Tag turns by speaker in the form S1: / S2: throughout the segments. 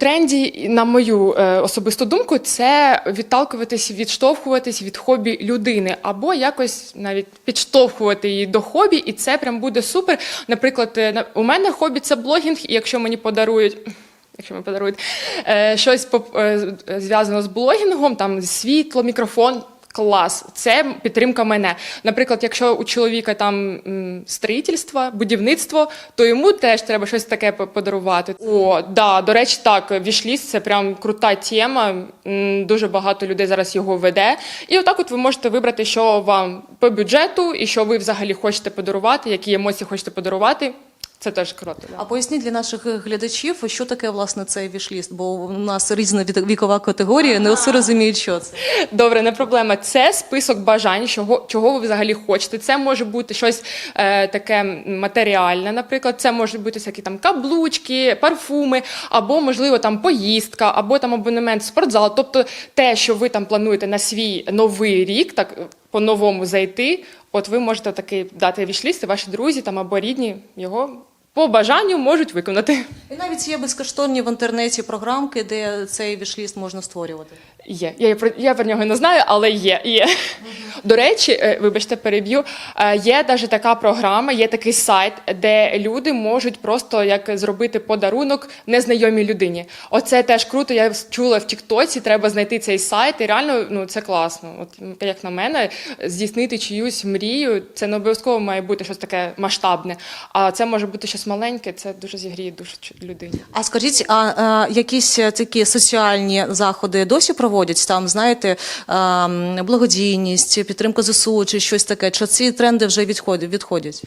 S1: тренді, на мою е, особисту думку, це відталкуватись, відштовхуватись від хобі людини, або якось навіть підштовхувати її до хобі, і це прям буде супер. Наприклад, е, у мене хобі це блогінг, і якщо мені подарують. Якщо ми подарують е, щось зв'язано з блогінгом, там світло, мікрофон. Клас, це підтримка мене. Наприклад, якщо у чоловіка там строїтельство, будівництво, то йому теж треба щось таке подарувати. О, да, до речі, так, вішліст це прям крута тема. Дуже багато людей зараз його веде. І отак, от ви можете вибрати, що вам по бюджету, і що ви взагалі хочете подарувати, які емоції хочете подарувати. Це теж круто. Да.
S2: А поясніть для наших глядачів, що таке власне цей вішліст, бо у нас різна вікова категорія, не всі розуміють, що це.
S1: Добре, не проблема. Це список бажань, чого, чого ви взагалі хочете. Це може бути щось е, таке матеріальне, наприклад, це можуть бути всякі там каблучки, парфуми, або, можливо, там поїздка, або там абонемент в спортзал. Тобто те, що ви там плануєте на свій новий рік, так по-новому зайти, от ви можете такий дати вішліст, і ваші друзі там або рідні його по бажанню можуть виконати.
S2: І навіть є безкоштовні в інтернеті програмки, де цей вішліст можна створювати.
S1: Є. Я про я про нього не знаю, але є. є. До речі, е, вибачте, переб'ю. е, Є навіть така програма, є такий сайт, де люди можуть просто як зробити подарунок незнайомій людині. Оце теж круто. Я чула в Тіктоці. Треба знайти цей сайт, і реально ну це класно. От як на мене, здійснити чиюсь мрію. Це не обов'язково має бути щось таке масштабне. А це може бути щось маленьке. Це дуже зігріє душу людині.
S2: А скажіть, а, а якісь е, такі соціальні заходи досі проводять? Там, знаєте, а, благодійність, підтримка ЗСУ чи щось таке? Чи ці тренди вже відходять? відходять?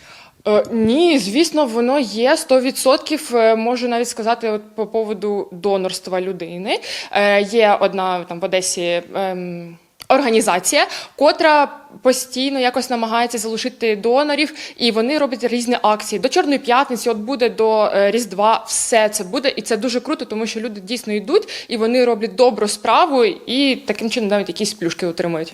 S1: Е, Ні, звісно, воно є 100%. е, Можу навіть сказати от по поводу донорства людини. Е, Є одна там в Одесі. ем, Організація, котра постійно якось намагається залишити донорів, і вони роблять різні акції. До Чорної п'ятниці, от буде до е, Різдва, все це буде, і це дуже круто, тому що люди дійсно йдуть і вони роблять добру справу, і таким чином навіть якісь плюшки отримують.